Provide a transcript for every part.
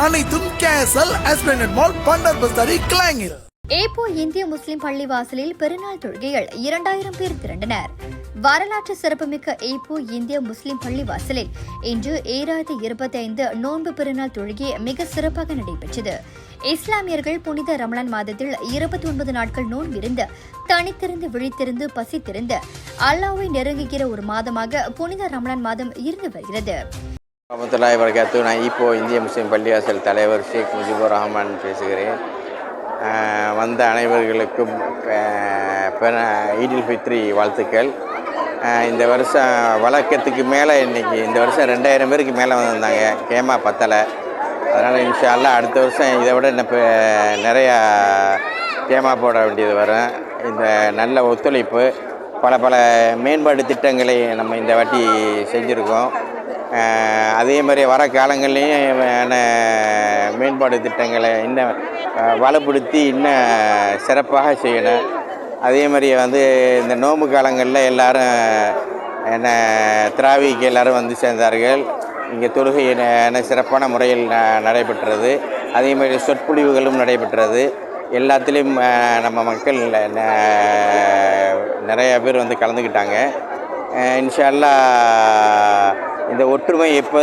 அனைத்தும் கேசல் எஸ்பிளண்டட் மால் பண்டர் கிளாங்கில் ஏப்போ இந்திய முஸ்லிம் பள்ளிவாசலில் பெருநாள் தொழுகைகள் இரண்டாயிரம் பேர் திரண்டனர். வரலாற்று சிறப்புமிக்க ஏப்போ இந்திய முஸ்லிம் பள்ளிவாசலில் இன்று ஏழாயிரத்தி இருபத்தி ஐந்து நோன்பு பெருநாள் தொழுகை மிக சிறப்பாக நடைபெற்றது. இஸ்லாமியர்கள் புனித ரமலான் மாதத்தில் இருபத்தி ஒன்பது நாட்கள் நோன்பிருந்து தனித்திருந்து விழித்திருந்து பசித்திருந்து அல்லாவை நெருங்குகிற ஒரு மாதமாக புனித ரமலான் மாதம் இருந்து வருகிறது. அமத்துல்லாய் வரகாத்து நான் இப்போது இந்திய முஸ்லீம் பள்ளிவாசல் தலைவர் ஷேக் முஜிபுர் ரஹ்மான் பேசுகிறேன். வந்த அனைவர்களுக்கும் ஈடில் ஃபித்ரி வாழ்த்துக்கள். இந்த வருஷம் வழக்கத்துக்கு மேலே இன்றைக்கி இந்த வருஷம் ரெண்டாயிரம் பேருக்கு மேலே வந்திருந்தாங்க. கேமா பத்தலை. அதனால் இன்ஷால்லாம் அடுத்த வருஷம் இதை விட இப்போ நிறையா கேமா போட வேண்டியது வரும். இந்த நல்ல ஒத்துழைப்பு பல பல மேம்பாடு திட்டங்களை நம்ம இந்த வாட்டி செஞ்சுருக்கோம். அதே மாதிரி வர காலங்கள்லேயும் மேம்பாடு திட்டங்களை இன்னும் வளப்படுத்தி வலுப்படுத்தி இன்னும் சிறப்பாக செய்யணும். அதே மாதிரி வந்து இந்த நோம்பு காலங்களில் எல்லாரும் என்ன திராவிக்கு எல்லாரும் வந்து சேர்ந்தார்கள். இங்கே தொழுகை என்ன சிறப்பான முறையில் ந- நடைபெற்றது. அதே மாதிரி சொற்பொழிவுகளும் நடைபெற்றது. எல்லாத்துலேயும் நம்ம மக்கள் நிறையா பேர் வந்து கலந்துக்கிட்டாங்க. இன்ஷால்லா இந்த ஒற்றுமை எப்போ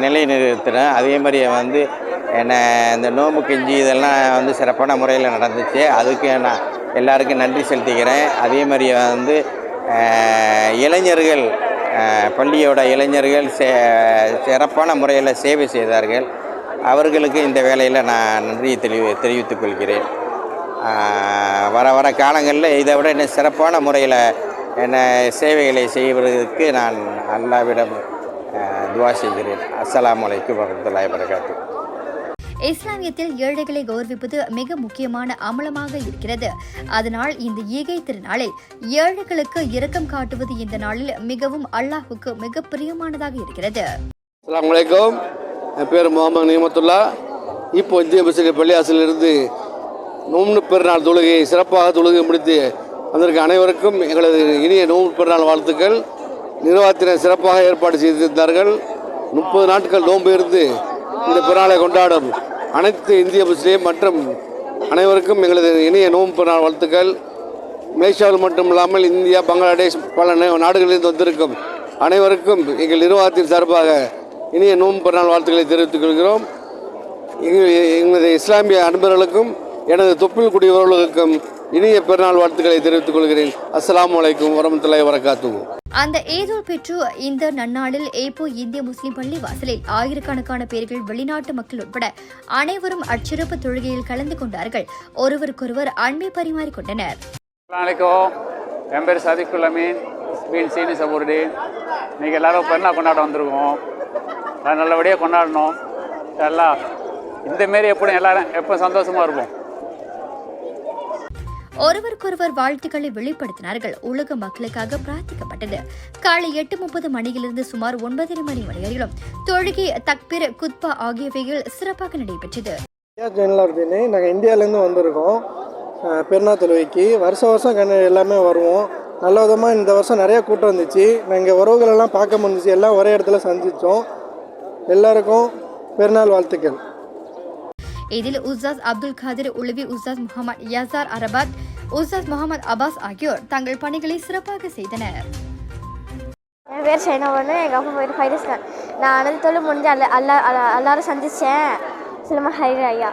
நிலைநிறுத்தினோம் அதே மாதிரி வந்து என்ன இந்த நோம்பு கெஞ்சி இதெல்லாம் வந்து சிறப்பான முறையில் நடந்துச்சு. அதுக்கு நான் எல்லாருக்கும் நன்றி செலுத்திக்கிறேன். அதே மாதிரி வந்து இளைஞர்கள் பள்ளியோட இளைஞர்கள் சே- சிறப்பான முறையில் சேவை செய்தார்கள். அவர்களுக்கு இந்த வேலையில் நான் நன்றியை தெளிவு தெரிவித்துக் கொள்கிறேன். வர வர காலங்களில் இதை விட இன்னும் சிறப்பான முறையில் என்ன சேவைகளை செய்வதற்கு நான் அல்லாவிடம் துவா செய்கிறேன். அஸ்ஸலாமு அலைக்கும் வரமத்துல்லாஹி வரகாத்து இஸ்லாமியத்தில் ஏழைகளை கௌரவிப்பது மிக முக்கியமான அமலமாக இருக்கிறது. அதனால் இந்த ஈகை திருநாளில் ஏழைகளுக்கு இரக்கம் காட்டுவது இந்த நாளில் மிகவும் அல்லாஹுக்கு மிக பிரியமானதாக இருக்கிறது. அஸ்ஸலாமு அலைக்கும். என் பேர் முகமது நியமத்துல்லா. இப்போ இந்திய முஸ்லிம் பள்ளியாசிலிருந்து நோம்பு பெருநாள் தொழுகையை சிறப்பாக தொழுகை முடித்து வந்திருக்க அனைவருக்கும் எங்களது இனிய நோம்பு பெருநாள் வாழ்த்துக்கள். நிர்வாகத்தினர் சிறப்பாக ஏற்பாடு செய்திருந்தார்கள். முப்பது நாட்கள் நோன்பு இருந்து இந்த பெருநாளை கொண்டாடும் அனைத்து இந்திய முஸ்லீம் மற்றும் அனைவருக்கும் எங்களது இனிய நோம்பு பெருநாள் வாழ்த்துக்கள். மலேசியாவில் மட்டும் இல்லாமல் இந்தியா பங்களாதேஷ் பல நாடுகளிலிருந்து வந்திருக்கும் அனைவருக்கும் எங்கள் நிர்வாகத்தின் சார்பாக இனிய நோன்பு பெருநாள் வாழ்த்துக்களை தெரிவித்துக் கொள்கிறோம். எங்கள் எங்களது இஸ்லாமிய அன்பர்களுக்கும் எனது தொப்பில் குடியவர்களுக்கும் இனிய பெருநாள் வாழ்த்துக்களை தெரிவித்துக் கொள்கிறேன். அஸ்ஸலாமு அலைக்கும் வரமத்துல்லாஹி வரகாத்துஹு அந்த ஏதோல் பெற்று இந்த நன்னாளில் ஏப்போ இந்திய முஸ்லிம் பள்ளி வாசலில் ஆயிரக்கணக்கான பேர்கள் வெளிநாட்டு மக்கள் உட்பட அனைவரும் அச்சிறப்பு தொழுகையில் கலந்து கொண்டார்கள். ஒருவருக்கொருவர் அன்பை பரிமாறிக்கொண்டனர் என் பேர் சதிக்குல் அமீன். பீன் சீனி சபுருடீன் இன்றைக்கி எல்லோரும் பெருநாள் கொண்டாட வந்திருக்கோம்? நல்லபடியாக கொண்டாடணும். எல்லாம் இந்தமாரி எப்படியும் எல்லாரும் எப்போ சந்தோஷமாக இருப்போம். ஒருவருக்கொருவர் வாழ்த்துக்களை வெளிப்படுத்தினார்கள். உலக மக்களுக்காக பிரார்த்திக்கப்பட்டது. காலை எட்டு முப்பது மணியிலிருந்து சுமார் ஒன்பதரை மணி வரையிலும் தொழுகை தக்பீர் குத்பா ஆகியவைகள் சிறப்பாக நடைபெற்றது. நாங்கள் இந்தியாவிலேருந்து வந்திருக்கோம். அஹ், பெருநாள் தொழுகைக்கு. வருஷம் வருஷம் கண்ணு எல்லாமே வருவோம். நல்ல விதமாக இந்த வருஷம் நிறைய கூட்டம் வந்துச்சு. நாங்கள் உறவுகளெல்லாம் பார்க்க முடிஞ்சிச்சு. எல்லாம் ஒரே இடத்துல சந்தித்தோம் எல்லாருக்கும் பெருநாள் வாழ்த்துக்கள். இதில் உஸ்தாஸ் அப்துல் காதிர் உளவி உஸ்தாஸ் முகமது யசார் அரபாத் உசாத் முகமது அபாஸ் ஆகியோர் தங்கள் பணிகளை சிறப்பாக செய்தனர். என் பேர் சைனவனு எங்கள் அப்பா பேர் ஃபைரஸ் நான். அனல் தொழில் முடிஞ்சு அல்ல அல்லா அல்ல- எல்லாரும் சந்தித்தேன் சிலமா ஹைர் ஐயா.